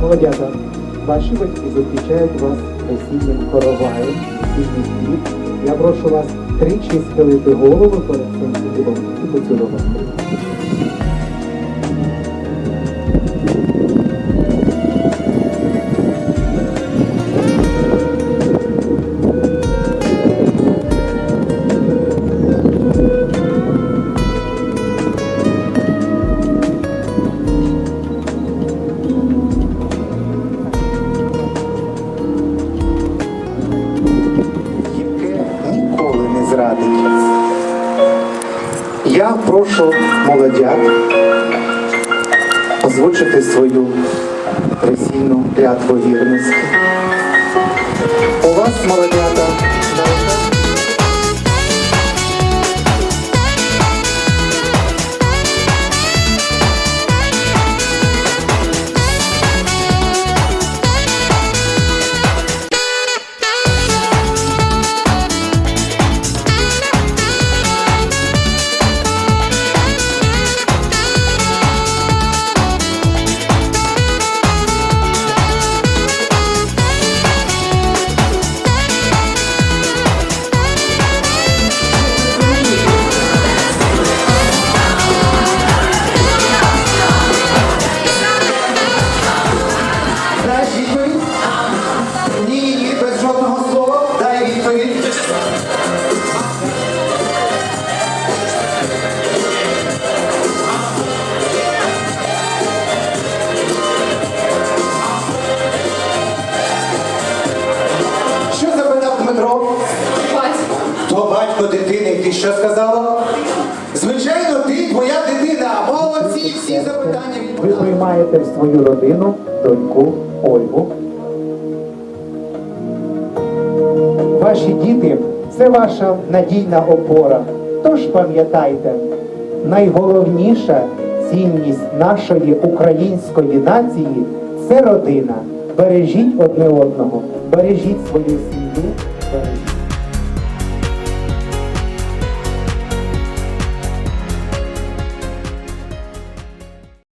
Молодята, ваші батьки зустрічають вас весільним короваєм, весільний хліб. Я прошу вас тричі схилити голову перед цим хлібом і поцілувати. Я прошу молодят озвучити свою весільну клятву вірності. Що сказала? Звичайно, ти, твоя дитина. Молодці, всі запитання ви приймаєте в свою родину доньку Ольгу. Ваші діти це ваша надійна опора. Тож пам'ятайте, найголовніша цінність нашої української нації це родина. Бережіть одне одного, бережіть свою сім'ю, бережіть.